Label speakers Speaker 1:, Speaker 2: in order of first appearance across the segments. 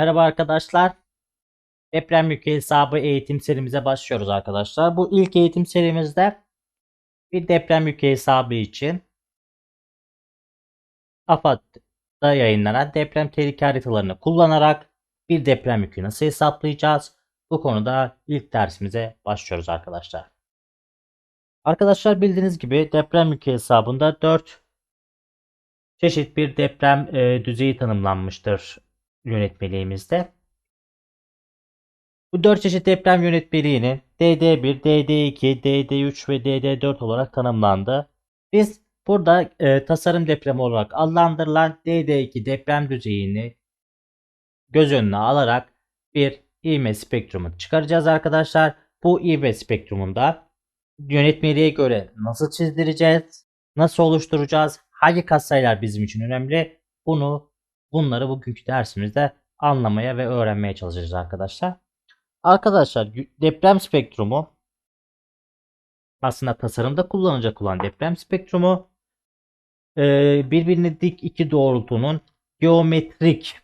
Speaker 1: Merhaba arkadaşlar. Deprem yükü hesabı eğitim serimize başlıyoruz arkadaşlar. Bu ilk eğitim serimizde bir deprem yükü hesabı için AFAD'da yayınlanan deprem tehlike haritalarını kullanarak bir deprem yükü nasıl hesaplayacağız? Bu konuda ilk dersimize başlıyoruz arkadaşlar. Arkadaşlar bildiğiniz gibi deprem yükü hesabında 4 çeşit bir deprem e, düzeyi tanımlanmıştır yönetmeliğimizde. Bu dört çeşit deprem yönetmeliğinin DD1, DD2, DD3 ve DD4 olarak tanımlandı. Biz burada e, tasarım depremi olarak adlandırılan DD2 deprem düzeyini göz önüne alarak bir ivme spektrumu çıkaracağız arkadaşlar. Bu ivme spektrumunda yönetmeliğe göre nasıl çizdireceğiz, nasıl oluşturacağız, hangi katsayılar bizim için önemli bunu bunları bugünkü dersimizde anlamaya ve öğrenmeye çalışacağız arkadaşlar. Arkadaşlar deprem spektrumu aslında tasarımda kullanılacak olan deprem spektrumu e, birbirine dik iki doğrultunun geometrik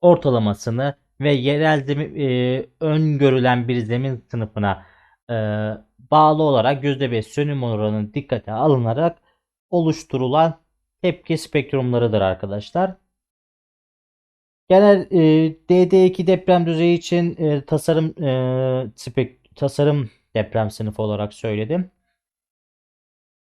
Speaker 1: ortalamasını ve yerel zemin, e, öngörülen bir zemin sınıfına e, bağlı olarak %5 sönüm oranının dikkate alınarak oluşturulan tepki spektrumlarıdır arkadaşlar. Genel e, DD2 deprem düzeyi için e, tasarım e, spek, tasarım deprem sınıfı olarak söyledim.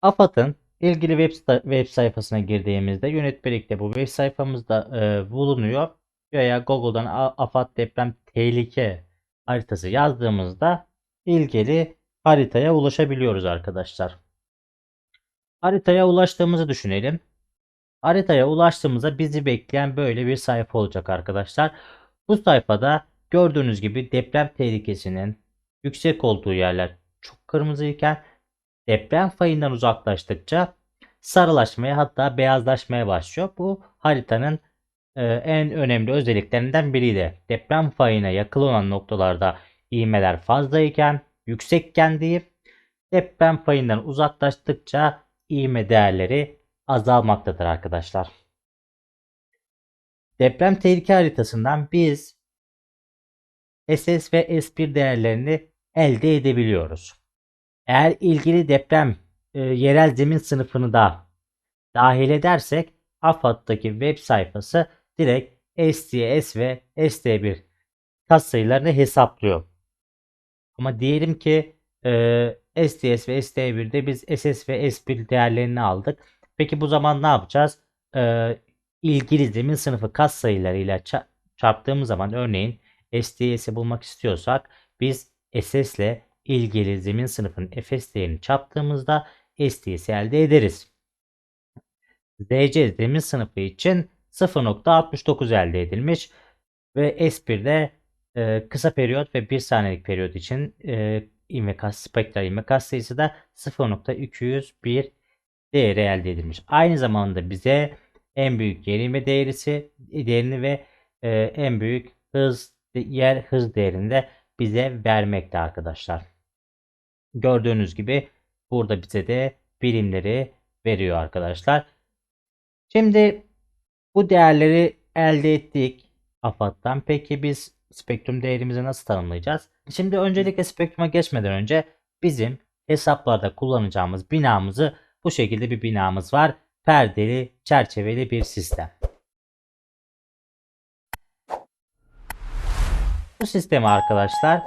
Speaker 1: AFAD'ın ilgili web, web sayfasına girdiğimizde yönetmelikte bu web sayfamızda e, bulunuyor. Veya Google'dan AFAD deprem tehlike haritası yazdığımızda ilgili haritaya ulaşabiliyoruz arkadaşlar. Haritaya ulaştığımızı düşünelim. Haritaya ulaştığımızda bizi bekleyen böyle bir sayfa olacak arkadaşlar. Bu sayfada gördüğünüz gibi deprem tehlikesinin yüksek olduğu yerler çok kırmızı iken deprem fayından uzaklaştıkça sarılaşmaya hatta beyazlaşmaya başlıyor. Bu haritanın e, en önemli özelliklerinden biriydi. Deprem fayına yakın olan noktalarda ivmeler fazlayken, yüksekken deyip deprem fayından uzaklaştıkça ivme değerleri azalmaktadır arkadaşlar. Deprem tehlike haritasından biz SS ve S1 değerlerini elde edebiliyoruz. Eğer ilgili deprem e, yerel zemin sınıfını da dahil edersek AFAD'daki web sayfası direkt STS ve ST1 katsayılarını hesaplıyor. Ama diyelim ki e, STS ve ST1'de biz SS ve S1 değerlerini aldık. Peki bu zaman ne yapacağız? Ee, ilgili zemin sınıfı kat sayılarıyla çarptığımız zaman örneğin STS'i bulmak istiyorsak biz SS ile ilgili zemin sınıfının Fs değerini çarptığımızda STS'i elde ederiz. ZC zemin sınıfı için 0.69 elde edilmiş ve S1'de e, kısa periyot ve 1 saniyelik periyot için e, ivme spektral ivme sayısı da 0.201 değeri elde edilmiş. Aynı zamanda bize en büyük gerilme değerisi değerini ve e, en büyük hız yer hız değerini de bize vermekte arkadaşlar. Gördüğünüz gibi burada bize de birimleri veriyor arkadaşlar. Şimdi bu değerleri elde ettik AFAD'dan. Peki biz spektrum değerimizi nasıl tanımlayacağız? Şimdi öncelikle spektruma geçmeden önce bizim hesaplarda kullanacağımız binamızı bu şekilde bir binamız var. Perdeli, çerçeveli bir sistem. Bu sistemi arkadaşlar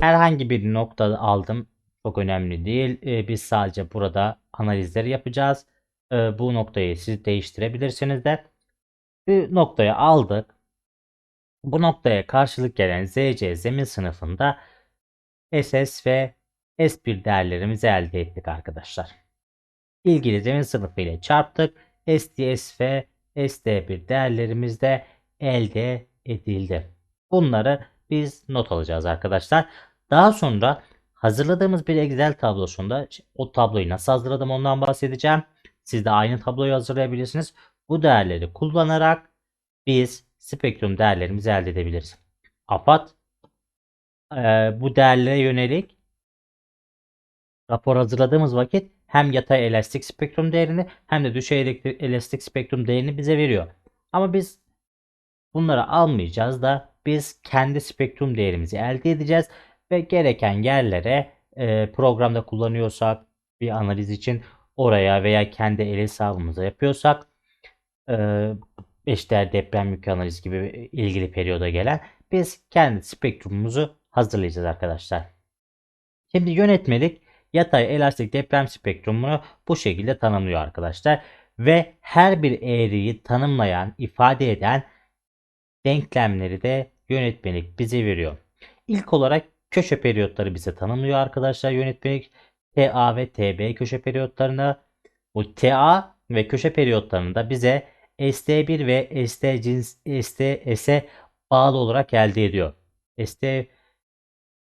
Speaker 1: herhangi bir nokta aldım. Çok önemli değil. Ee, biz sadece burada analizleri yapacağız. Ee, bu noktayı siz değiştirebilirsiniz de. Bu noktayı aldık. Bu noktaya karşılık gelen ZC zemin sınıfında SS ve S1 değerlerimizi elde ettik arkadaşlar. İlgili sınıfı ile çarptık. STS ve SD1 değerlerimiz de elde edildi. Bunları biz not alacağız arkadaşlar. Daha sonra hazırladığımız bir Excel tablosunda o tabloyu nasıl hazırladım ondan bahsedeceğim. Siz de aynı tabloyu hazırlayabilirsiniz. Bu değerleri kullanarak biz spektrum değerlerimizi elde edebiliriz. AFAD e, bu değerlere yönelik rapor hazırladığımız vakit hem yatay elastik spektrum değerini hem de düşey elastik spektrum değerini bize veriyor. Ama biz Bunları almayacağız da biz kendi spektrum değerimizi elde edeceğiz ve gereken yerlere e, programda kullanıyorsak bir analiz için oraya veya kendi el hesabımıza yapıyorsak e, eşdeğer deprem yükü analiz gibi ilgili periyoda gelen biz kendi spektrumumuzu hazırlayacağız arkadaşlar. Şimdi yönetmelik yatay elastik deprem spektrumunu bu şekilde tanımlıyor arkadaşlar. Ve her bir eğriyi tanımlayan, ifade eden denklemleri de yönetmelik bize veriyor. İlk olarak köşe periyotları bize tanımlıyor arkadaşlar yönetmelik. TA ve TB köşe periyotlarını bu TA ve köşe periyotlarında bize ST1 ve ST cins STS'e bağlı olarak elde ediyor. ST1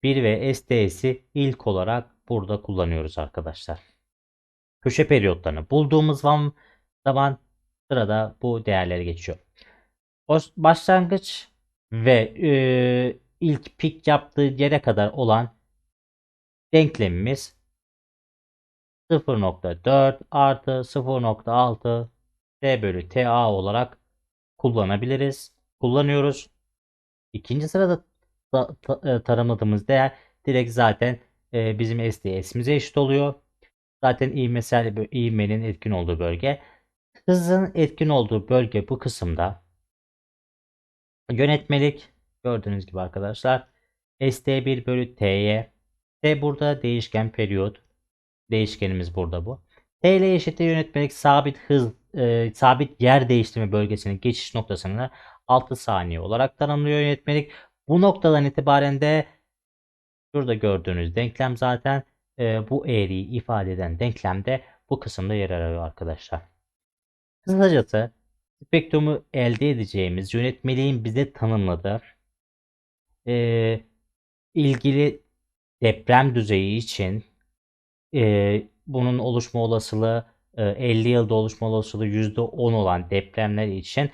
Speaker 1: ve STS'i ilk olarak burada kullanıyoruz arkadaşlar. Köşe periyotlarını bulduğumuz zaman sırada bu değerleri geçiyor. Başlangıç ve e, ilk pik yaptığı yere kadar olan denklemimiz 0.4 artı 0.6 T bölü TA olarak kullanabiliriz. Kullanıyoruz. İkinci sırada ta, ta, e, tanımladığımız değer direkt zaten e, bizim SDS'imize eşit oluyor. Zaten ivmesel ivmenin etkin olduğu bölge. Hızın etkin olduğu bölge bu kısımda yönetmelik gördüğünüz gibi arkadaşlar ST1 bölü T'ye T burada değişken periyot değişkenimiz burada bu. T ile eşittir yönetmelik sabit hız e, sabit yer değiştirme bölgesinin geçiş noktasını 6 saniye olarak tanımlıyor yönetmelik. Bu noktadan itibaren de şurada gördüğünüz denklem zaten e, bu eğriyi ifade eden denklemde bu kısımda yer arıyor arkadaşlar. Kısacası spektrumu elde edeceğimiz yönetmeliğin bize tanımladığı e, ilgili deprem düzeyi için e, bunun oluşma olasılığı e, 50 yılda oluşma olasılığı %10 olan depremler için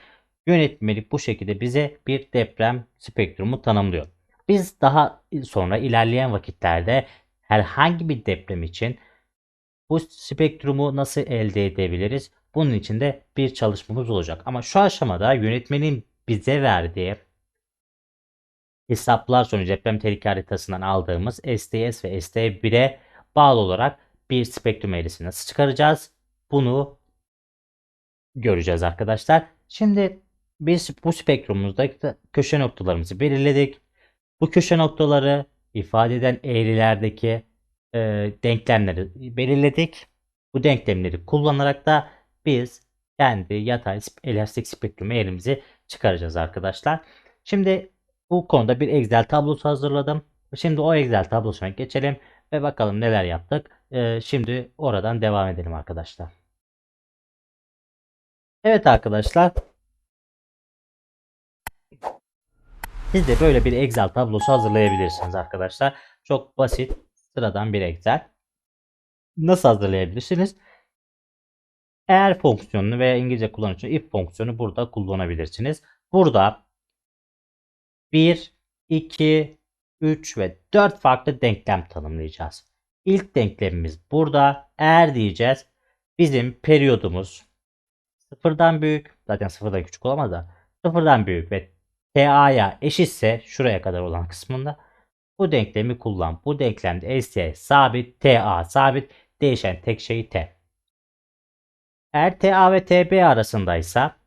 Speaker 1: yönetmelik bu şekilde bize bir deprem spektrumu tanımlıyor. Biz daha sonra ilerleyen vakitlerde herhangi bir deprem için bu spektrumu nasıl elde edebiliriz? Bunun için de bir çalışmamız olacak. Ama şu aşamada yönetmenin bize verdiği hesaplar sonucu deprem tehlike haritasından aldığımız STS ve ST1'e bağlı olarak bir spektrum eğrisi nasıl çıkaracağız? Bunu göreceğiz arkadaşlar. Şimdi biz bu spektrumumuzda köşe noktalarımızı belirledik. Bu köşe noktaları ifade eden eğrilerdeki e, denklemleri belirledik. Bu denklemleri kullanarak da biz kendi yatay elastik spektrum eğrimizi çıkaracağız arkadaşlar. Şimdi bu konuda bir Excel tablosu hazırladım. Şimdi o Excel tablosuna geçelim ve bakalım neler yaptık. Ee, şimdi oradan devam edelim arkadaşlar. Evet arkadaşlar. Siz de böyle bir Excel tablosu hazırlayabilirsiniz arkadaşlar. Çok basit, sıradan bir Excel. Nasıl hazırlayabilirsiniz? Eğer fonksiyonunu veya İngilizce kullanıcı if fonksiyonu burada kullanabilirsiniz. Burada 1, 2, 3 ve 4 farklı denklem tanımlayacağız. İlk denklemimiz burada. Eğer diyeceğiz bizim periyodumuz sıfırdan büyük zaten sıfırdan küçük olamaz da sıfırdan büyük ve TA'ya eşitse şuraya kadar olan kısmında bu denklemi kullan. Bu denklemde ST sabit, TA sabit, değişen tek şey T. Eğer TA ve TB arasındaysa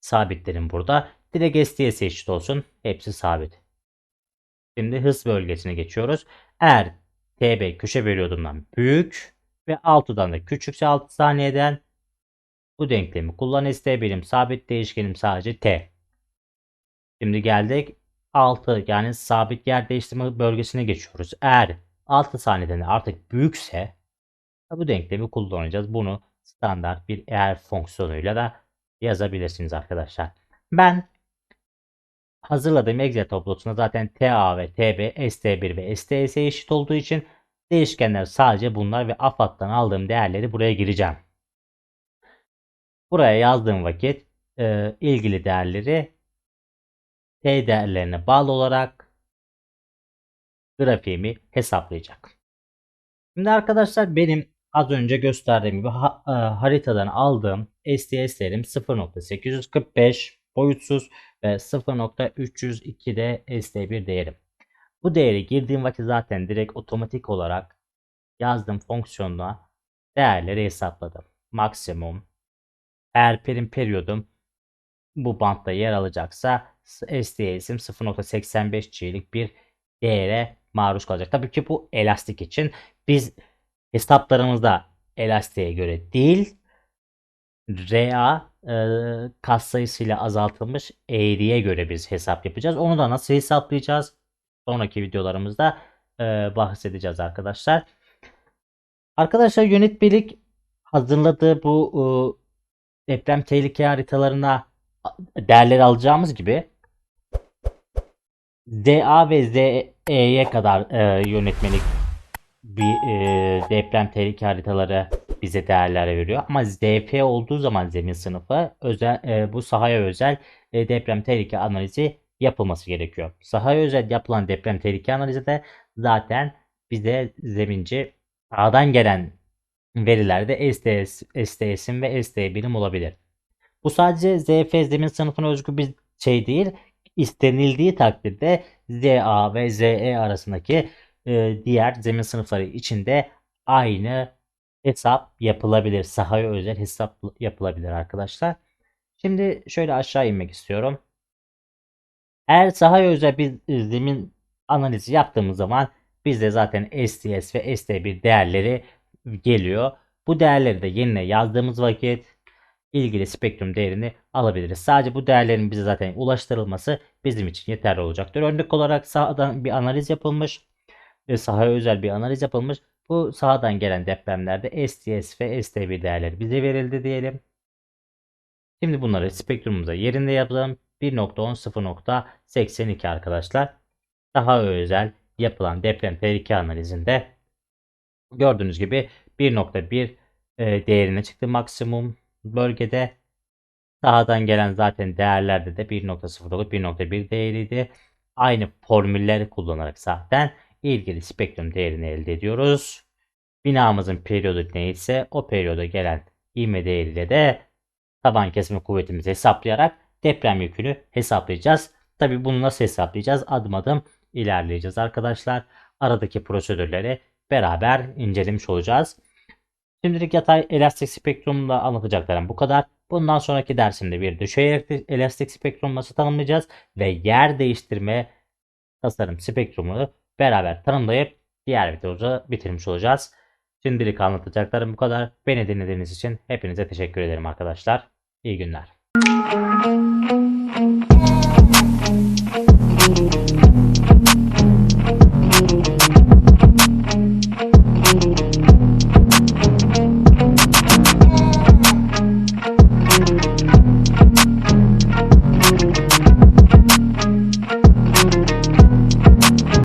Speaker 1: sabitlerin burada direkt ST'ye eşit olsun. Hepsi sabit. Şimdi hız bölgesine geçiyoruz. Eğer TB köşe periyodundan büyük ve 6'dan da küçükse 6 saniyeden bu denklemi kullan. ST benim sabit değişkenim sadece T. Şimdi geldik 6 yani sabit yer değiştirme bölgesine geçiyoruz. Eğer 6 saniyeden artık büyükse bu denklemi kullanacağız. Bunu standart bir eğer fonksiyonuyla da yazabilirsiniz arkadaşlar. Ben hazırladığım Excel tablosuna zaten TA ve TB, ST1 ve STS eşit olduğu için değişkenler sadece bunlar ve AFAD'dan aldığım değerleri buraya gireceğim. Buraya yazdığım vakit e, ilgili değerleri T değerlerine bağlı olarak grafiğimi hesaplayacak. Şimdi arkadaşlar benim az önce gösterdiğim gibi ha, e, haritadan aldığım STS'lerim 0.845 boyutsuz ve 0.302 de ST1 değerim. Bu değeri girdiğim vakit zaten direkt otomatik olarak yazdığım fonksiyonla değerleri hesapladım. Maksimum, eğer prim periyodum bu bantta yer alacaksa STS'im 0.85G'lik bir değere maruz kalacak. Tabii ki bu elastik için biz hesaplarımızda elastiğe göre değil RA e, katsayısıyla azaltılmış eğriye göre biz hesap yapacağız. Onu da nasıl hesaplayacağız? Sonraki videolarımızda e, bahsedeceğiz arkadaşlar. Arkadaşlar yönetmelik hazırladığı bu e, deprem tehlike haritalarına değerler alacağımız gibi ZA ve ZE'ye kadar e, yönetmelik bir e, deprem tehlike haritaları bize değerler veriyor. Ama ZF olduğu zaman zemin sınıfı özel e, bu sahaya özel e, deprem tehlike analizi yapılması gerekiyor. Sahaya özel yapılan deprem tehlike analizi de zaten bize zeminci sahadan gelen verilerde STS, STS'in ve ST birim olabilir. Bu sadece ZF zemin sınıfına özgü bir şey değil. İstenildiği takdirde ZA ve ZE arasındaki e, diğer zemin sınıfları içinde aynı hesap yapılabilir. Sahaya özel hesap yapılabilir arkadaşlar. Şimdi şöyle aşağı inmek istiyorum. Eğer sahaya özel bir zemin analizi yaptığımız zaman bizde zaten STS ve ST1 değerleri geliyor. Bu değerleri de yerine yazdığımız vakit ilgili spektrum değerini alabiliriz. Sadece bu değerlerin bize zaten ulaştırılması bizim için yeterli olacaktır. Örnek olarak sahadan bir analiz yapılmış. ve Sahaya özel bir analiz yapılmış. Bu sahadan gelen depremlerde STS ve ST1 değerleri bize verildi diyelim. Şimdi bunları spektrumumuza yerinde yapalım. 1.10 0.82 arkadaşlar. Daha özel yapılan deprem tehlike analizinde gördüğünüz gibi 1.1 e, değerine çıktı maksimum bölgede. Sahadan gelen zaten değerlerde de 1.09 1.1 değeriydi. Aynı formülleri kullanarak zaten ilgili spektrum değerini elde ediyoruz. Binamızın periyodu neyse o periyoda gelen ivme değeriyle de taban kesme kuvvetimizi hesaplayarak deprem yükünü hesaplayacağız. Tabi bunu nasıl hesaplayacağız? Adım adım ilerleyeceğiz arkadaşlar. Aradaki prosedürleri beraber incelemiş olacağız. Şimdilik yatay elastik spektrumla anlatacaklarım bu kadar. Bundan sonraki dersimde bir düşey elastik spektrum nasıl tanımlayacağız ve yer değiştirme tasarım spektrumunu beraber tanımlayıp diğer videoda bitirmiş olacağız. Şimdilik anlatacaklarım bu kadar. Beni dinlediğiniz için hepinize teşekkür ederim arkadaşlar. İyi günler.